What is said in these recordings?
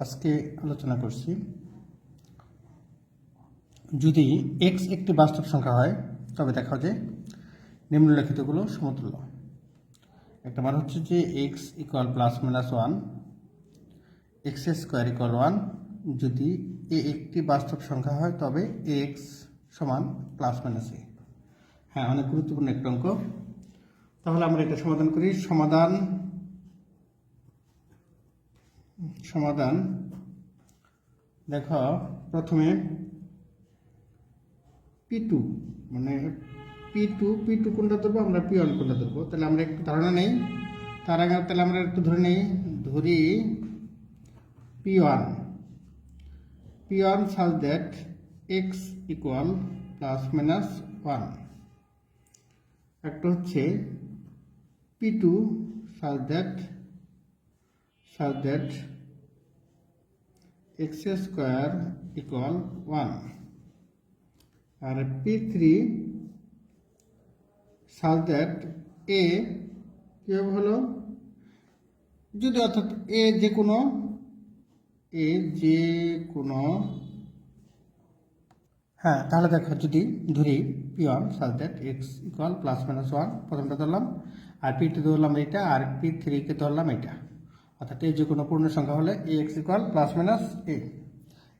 আজকে আলোচনা করছি। যদি এক্স একটি বাস্তব সংখ্যা হয়, তবে দেখা যে নিম্নলিখিতগুলো সমতুল্য। একটা মান হচ্ছে যে x equal plus minus one x square equal one যদি এ একটি বাস্তব সংখ্যা হয়, তবে এক্স সমান প্লাস মাইনাস এ হ্যাঁ অনেক গুরুত্বপূর্ণ একটা অঙ্ক। তাহলে আমরা এটা সমাধান করি। সমাধান সমাধান। দেখো, প্রথমে পি টু মানে পি টু পি টু কোনটা ধরবো? আমরা পি কোনটা ধরবো? তাহলে আমরা একটু ধারণা নেই। তার আগে তাহলে আমরা একটু ধরে নেই। ধরি p one p one such that x equal plus minus one একটা হচ্ছে p two such that such that, x square equal 1 আর p3 such that a কীভাবে হলো? যদি অর্থাৎ এ যে কোনো এ যে কোনো হ্যাঁ তাহলে দেখো যদি ধরি p one such that x equal plus minus one প্রথমটা ধরলাম, আর পি টু ধরলাম এইটা, আর পি থ্রিকে ধরলাম এটা অর্থাৎ এই যে কোনো পূর্ণ সংখ্যা হলে a x equal plus minus a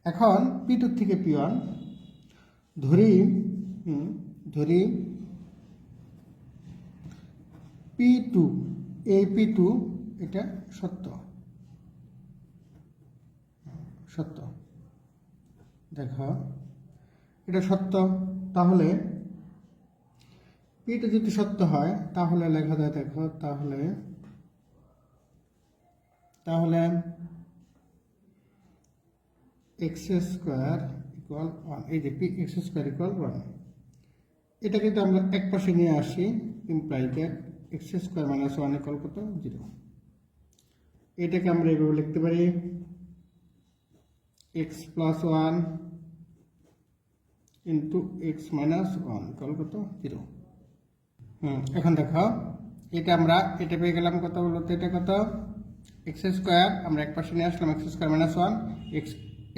এখন পি টু থেকে পি ওয়ান ধরি ধরি p two a p two এটা সত্য। সত্য। দেখো, এটা সত্য, তাহলে পিটা যদি সত্য হয়, তাহলে লেখা যায় দেখো, তাহলে তাহলে এক্স স্কোয়ার ইকুয়াল ওয়ান, এই যে P, X square equal one. এটা কিন্তু আমরা এক পাশে নিয়ে আসি imply that X square minus one equal কত? জিরো। এটাকে আমরা এভাবে লিখতে পারি, X plus one into X minus one equal কত? জিরো। হুম, এখন দেখো, এটা আমরা, এটা পেয়ে গেলাম কত বলতো? এটা কত? এক্স স্কোয়ার, আমরা এক পাশে নিয়ে আসলাম X square minus one X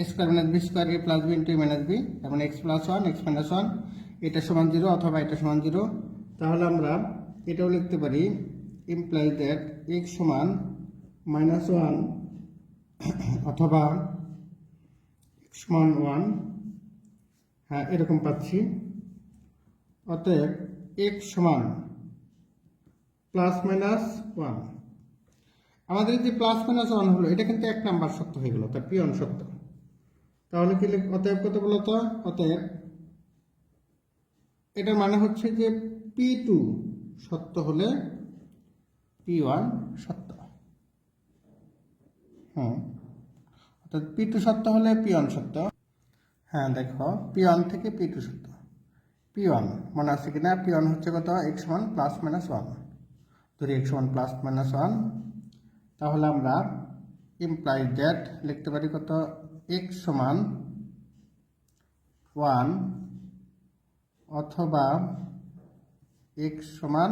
square minus B square, A plus B into minus B, তার মানে X plus one X minus one এটা সমান জিরো অথবা এটা সমান জিরো তাহলে আমরা এটাও লিখতে পারি ইমপ্লাই দ্যাট এক্স সমান মাইনাস ওয়ান অথবা এক্স সমান ওয়ান হ্যাঁ এরকম পাচ্ছি। অতএব এক্স সমান প্লাস মাইনাস ওয়ান আমাদের যে প্লাস মাইনাস ওয়ান হলো, এটা কিন্তু এক নাম্বার সত্য হয়ে গেল, তার পিয়ন সত্য তাহলে কি অতএব কত বলতো অতএব এটার মানে হচ্ছে যে পি টু সত্য হলে পি ওয়ান সত্য হুম। অর্থাৎ পি টু সত্য হলে পি ওয়ান সত্য হ্যাঁ দেখো পি ওয়ান থেকে পি টু সত্য পি ওয়ান মনে আছে কিনা? পি ওয়ান হচ্ছে কত? X one plus minus one ধরি X one plus minus one তাহলে আমরা ইমপ্লাই দ্যাট লিখতে পারি কত? এক্স সমান ওয়ান অথবা এক্স সমান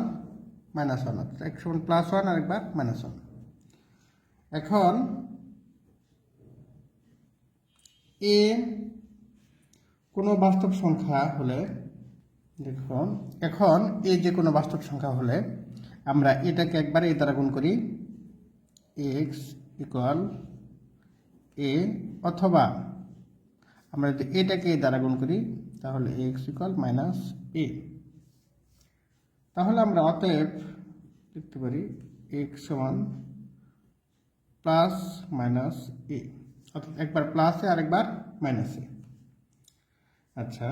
মাইনাস ওয়ান অর্থাৎ এক্স সমান প্লাস ওয়ান আরেকবার মাইনাস ওয়ান এখন এ কোনো বাস্তব সংখ্যা হলে দেখুন, এখন এ যে কোনো বাস্তব সংখ্যা হলে আমরা এটাকে একবার এ দ্বারা গুণ করি এক্স ইকুয়াল এ অথবা আমরা যদি এটাকে দ্বারা গুণ করি, তাহলে এক্স ইকুয়াল মাইনাস এ তাহলে আমরা অতএব লিখতে পারি এক্স সমান প্লাস মাইনাস এ অর্থাৎ একবার প্লাসে আরেকবার মাইনাসে আচ্ছা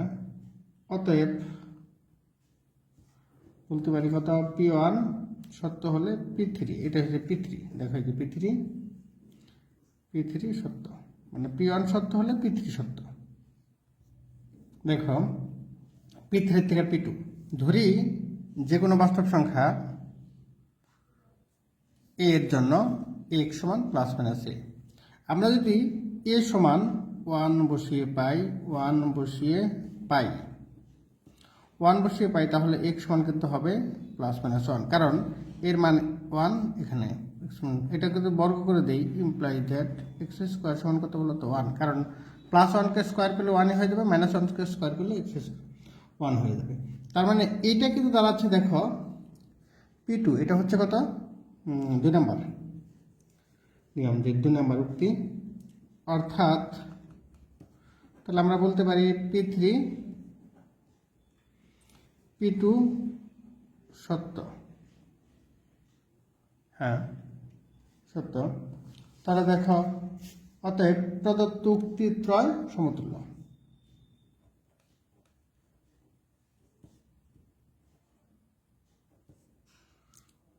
অতএব বলতে পারি কত? পি ওয়ান সত্য হলে পি থ্রি এটা হচ্ছে পি থ্রি দেখা যে পি থ্রি পি থ্রি সত্য। মানে পি ওয়ান সত্য হলে পি থ্রি সত্য। দেখো পি থ্রি থেকে পি টু ধরি যে কোনো বাস্তব সংখ্যা এ এর জন্য এক্স সমান প্লাস মাইনাস এ আমরা যদি এ সমান ওয়ান বসিয়ে পাই ওয়ান বসিয়ে পাই ওয়ান বসিয়ে পাই, তাহলে এক্স ওয়ান কিন্তু হবে প্লাস মাইনাস ওয়ান কারণ এর মান ওয়ান এখানে এটা কিন্তু বর্গ করে দেই ইমপ্লাই দ্যাট এক্স স্কোয়ার সমান কত বলো তো ওয়ান কারণ প্লাস ওয়ানকে স্কোয়ার করলে ওয়ানই হয়ে যাবে মাইনাস ওয়ানকে স্কোয়ার করলে এক্স ওয়ান হয়ে যাবে। তার মানে এইটা কিন্তু দাঁড়াচ্ছে দেখো পি টু এটা হচ্ছে কত? দুই নম্বর। যে দুই নম্বর উক্তি। অর্থাৎ, তাহলে আমরা বলতে পারি পি থ্রি পি টু সত্য। হ্যাঁ। সত্য। তাহলে দেখো অতএব প্রদত্ত উক্তি ত্রয় সমতুল্য।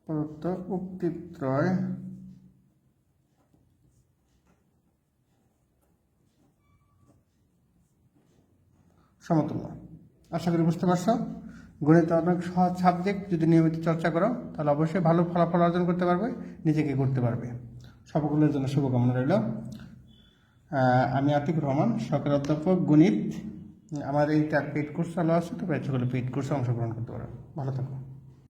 প্রদত্ত উক্তি ত্রয় সমতুল্য। আশা করি বুঝতে পারছ? গণিত অনেক সহজ সাবজেক্ট যদি নিয়মিত চর্চা করো, তাহলে অবশ্যই ভালো ফলাফল অর্জন করতে পারবে, নিজেকে করতে পারবে। সকলের জন্য শুভকামনা রইল। আমি আতিক রহমান সরকার অধ্যাপক, গণিত। আমার এইটা পেড কোর্স চালু আছে, তো পেড কোর্সে অংশগ্রহণ করতে পারো ভালো থাকো।